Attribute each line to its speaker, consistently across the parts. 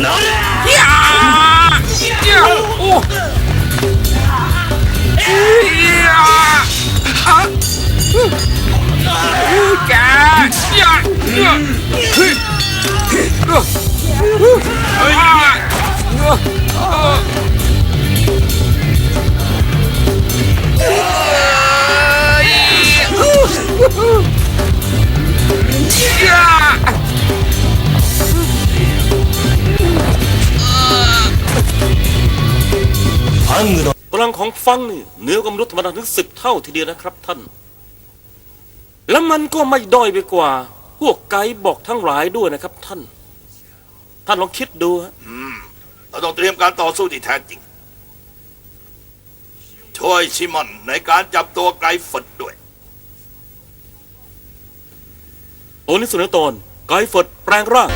Speaker 1: 能呀！呀！呀！呀！啊！不敢！呀！呀！嘿！啊！啊！啊！呀！呀！
Speaker 2: พลังของฟังนี่เหนือกว่ามนุษย์ธรรมดาถึงสิบเท่าทีเดียวนะครับท่าน แล้วมันก็ไม่ด้อยไปกว่า พวกไกด์บอกทั้งหลายด้วยนะครับท่าน ท่านลองคิดดูฮะ
Speaker 3: เราต้องเตรียมการต่อสู้ที่แท้จริง ช่วยชิมอนในการจับตัวไกรฝดด้วย
Speaker 2: โอนิสเสนอตอนไกด์เฟิร์ดแปลงร่าง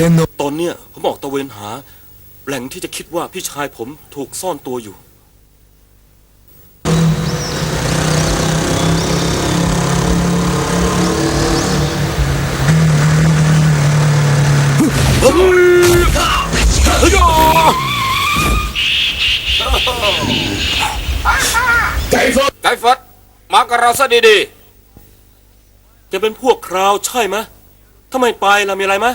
Speaker 4: 剣の
Speaker 2: ตอนเนี้ยผมออกตะเวนหา แหล่งที่จะคิดว่าพี่ชายผมถูกซ่อนตัวอยู่
Speaker 1: ไก่ฟดมากับเราซะดี
Speaker 2: จะเป็นพวกคราวใช่ไหมะถ้าไม่ไปล่ะมีอะไรไหมะ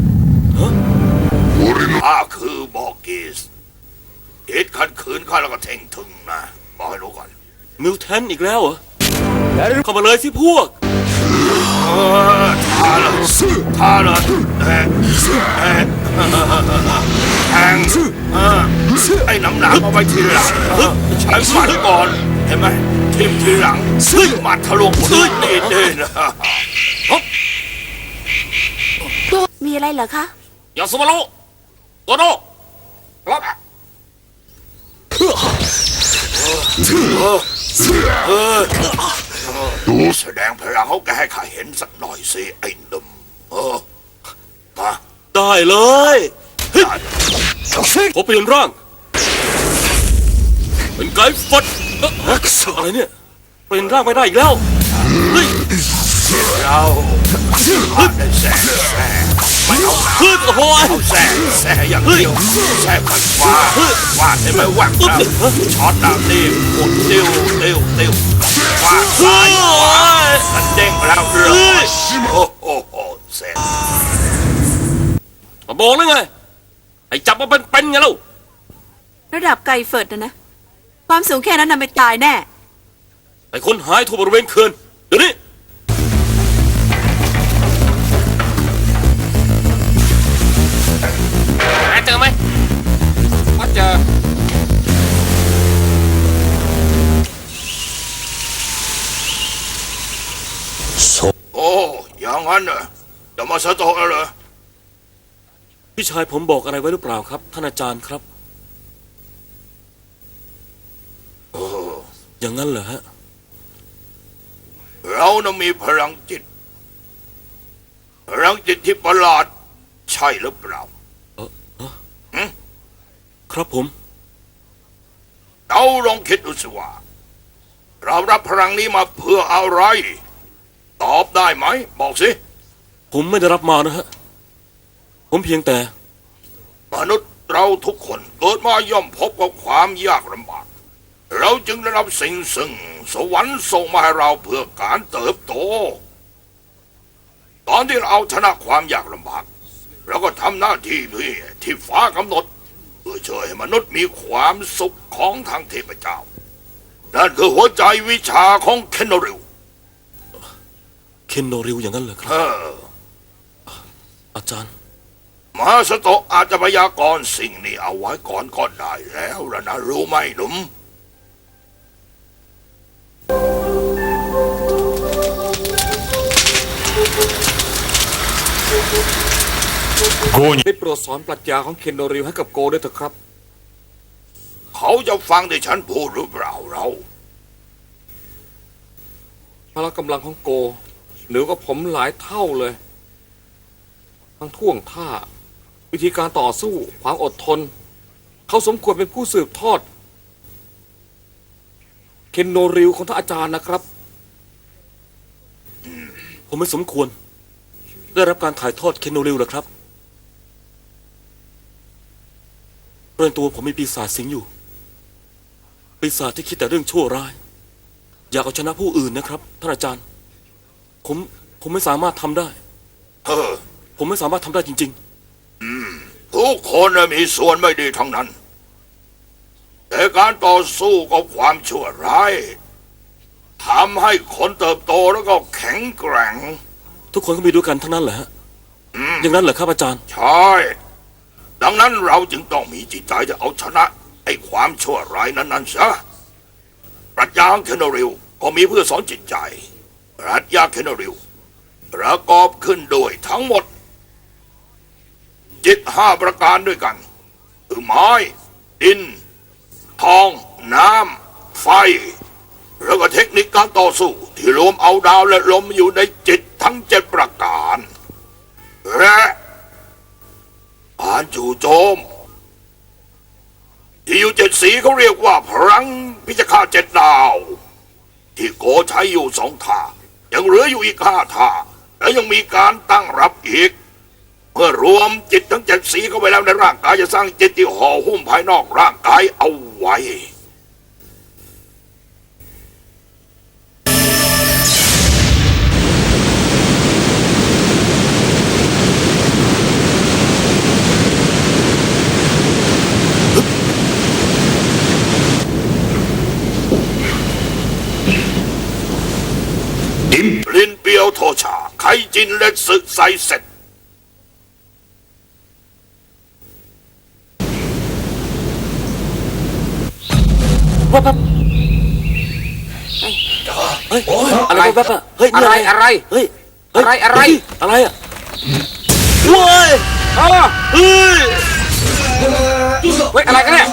Speaker 2: เห
Speaker 3: ตุขัดขืนข้าแล้วก็เท่งถึงนะ บอกให้รู้ก่อน
Speaker 2: มิวแทนอีกแล้วเหรอเข้ามาเลยสิพวก
Speaker 3: เออท่าละท่าละแทงแทงแทงเออไอ้น้ำหนักเอาไปทีหลังใช้หมัดก่อน เห็นไหมทิมทีหลังซึ่งหมัดทะลุหมดนี่เด่น
Speaker 5: มีอะไรเหรอคะ
Speaker 2: อย่าสมาโลโตโน่
Speaker 1: ครับ
Speaker 3: ดูแสดงพลังเขาแกให้ข้าเห็นสักหน่อยสิไอ้หนุ่มเออมา
Speaker 2: ได้เลยเฮ้ยผมเปลี่ยนร่าง เป็นไกด์ฟดอะไรเนี่ยเปลี่ยนร่างไม่ได้อีกแล้ว เฮ้ย
Speaker 3: เราได้แซ่แซ่ ไม่เอาหนา
Speaker 2: เฮ้ยโอ้โหย
Speaker 3: เอาแซ่แซ่อย่างเดียวแซ่พันฟ้าว่าดได้ไหมว่างครับช็อตดาวติ้วหมดติ้วติ้วติ้วว่าด
Speaker 2: เฮ้
Speaker 3: ซ้าย
Speaker 2: ย
Speaker 3: มันเด้งไปแล้วเรือโอ้โหโอ้แซ่
Speaker 2: มาบอกแล้วไงไอ้จับมาเป็นเป็นไงเล่า
Speaker 5: ระดับไกลเฟิร์ดนะนะความสูงแค่นั้นนำไปตายแน่
Speaker 2: ไอ้คนหายทั่วบริเวณเขื่อนเดี๋ยวนี้
Speaker 1: มา
Speaker 3: สะโตกแล้วเหรอ
Speaker 2: พี่ชายผมบอกอะไรไว้หรือเปล่าครับ ท่านอาจารย์ครับ
Speaker 3: เออ
Speaker 2: อย่างนั้นเหรอฮะ
Speaker 3: เรานะมีพลังจิต พลังจิตที่ประหลาด ใช่หรือเปล่า
Speaker 2: ครับผม
Speaker 3: เราลองคิดดูสิว่า เรารับพลังนี้มาเพื่ออะไร ตอบได้ไหม บอกสิ
Speaker 2: ผมไม่ได้รับมานะฮะ ผมเพียงแต่
Speaker 3: มนุษย์เราทุกคนเกิดมาย่อมพบกับความยากลำบาก เราจึงได้รับสิ่งซึ่ง สวรรค์ส่งมาให้เราเพื่อการเติบโต ตอนที่เราชนะความยากลำบากเราก็ทำหน้าที่ที่ที่ฟ้ากำหนด เพื่อช่วยให้มนุษย์มีความสุขของทางเทพเจ้า นั่นคือหัวใจวิชาของเคนโนริว
Speaker 2: เคนโนริวอย่างนั้นเหรอค
Speaker 3: เอ
Speaker 2: รับ
Speaker 3: อ
Speaker 2: อาจารย์
Speaker 3: มาสโตะอาจจะพยากรณ์สิ่งนี้เอาไว้ก่อนก็ได้แล้วละนะรู้ไหมหนุ่ม
Speaker 1: ได้โปรดสอนปรัชญาของเคนโนริวให้กับโกด้วยเถอะครับ
Speaker 3: เขาจะฟังที่ฉันพูดหรือเปล่าเรา
Speaker 1: พละกำลังของโกเหนือกว่าผมหลายเท่าเลย ทั้งท่วงท่า วิธีการต่อสู้ความอดทน เขาสมควรเป็นผู้สืบทอด เคนโนริวของท่านอาจารย์นะครับ
Speaker 2: ผมไม่สมควร ได้รับการถ่ายทอดเคนโนริวเหรอครับเพราะในตัวผมมีปีศาจสิงอยู่ ปีศาจที่คิดแต่เรื่องชั่วร้าย อยากเอาชนะผู้อื่นนะครับท่านอาจารย์ ผมผมไม่สามารถทำได้
Speaker 3: เออ
Speaker 2: ผมไม่สามารถทำได้จริง
Speaker 3: ทุกคนน่ะมีส่วนไม่ดีทั้งนั้น แต่การต่อสู้กับความชั่วร้ายทำให้คนเติบโตแล้วก็แข็งแกร่ง
Speaker 2: ๆทุกคนก็มีด้วยกันทั้งนั้นแหละฮะอย่างนั้นเหรอครับอาจารย์
Speaker 3: ใช่ ดังนั้นเราจึงต้องมีจิตใจจะเอาชนะไอ้ความชั่วร้ายนั้นๆซะปรัชญาของเคโนริวก็มีเพื่อสอนจิตใจ ปรัชญาเคโนริวประกอบขึ้นโดยทั้งหมด จิตห้าประการด้วยกันคือไม้ ดิน ทอง น้ำ ไฟ แล้วก็เทคนิคการต่อสู้ ที่รวมเอาดาวและลมอยู่ในจิตทั้งเจ็ดประการ และการจู่โจม ที่อยู่เจ็ดสีเขาเรียกว่าพลังพิจฆาเจ็ดดาว ที่โกใช้อยู่สองท่ายังเหลืออยู่อีกห้าท่าและยังมีการตั้งรับอีก เมื่อรวมจิตทั้งเจ็ดสีเข้าไปแล้วในร่างกายจะสร้างจิตที่ห่อหุ้มภายนอกร่างกายเอาไว้ดิมลินเปียวโทชาไคจินและสึกไซเซ็ต
Speaker 2: วั บวับเฮ้ยอะไรวับอะเฮ้ยนี่
Speaker 1: อะไรอะไร
Speaker 2: เฮ้ยเฮ้ย
Speaker 1: อะไรอะไร
Speaker 2: อะไรอะเว้ย
Speaker 1: อ้าว
Speaker 2: เฮ้ย
Speaker 1: เฮ้ยอะไรกันเนี่ย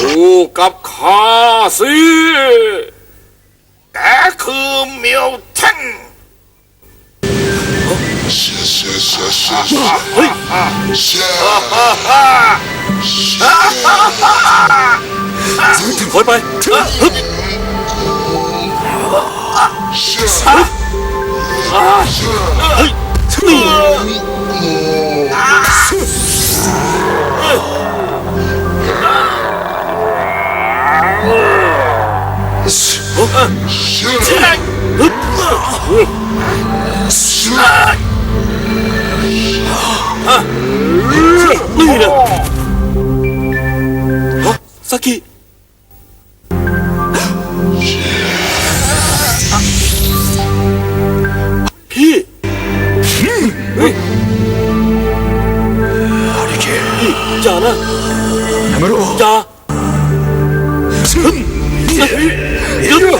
Speaker 1: สู้กับข้าสิ
Speaker 2: ถอยไปฮึบเฮ้ยนี่นี่นะฮะ 어? 사키
Speaker 3: 피! 있잖아 야마로 자 흠! 이리로!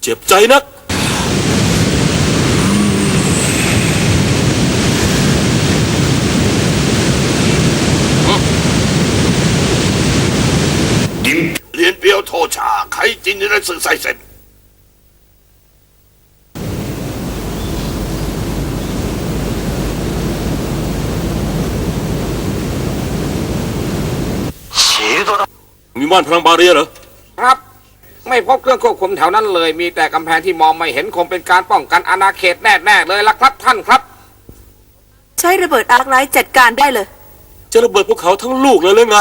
Speaker 3: 잽짜이낙! จินและสึกไซเซ็ต
Speaker 2: มีม่านพลังบาเรียเหรอ
Speaker 1: ครับ ไม่พบเครื่องควบคุมแถวนั้นเลย มีแต่กำแพงที่มองไม่เห็นคงเป็นการป้องกันอาณาเขตแน่ๆเลยล่ะครับท่านครับ
Speaker 5: ใช้ระเบิดอาร์คไลท์จัดการได้เลย
Speaker 2: จะระเบิดภูเขาทั้งลูกเลยหรือไง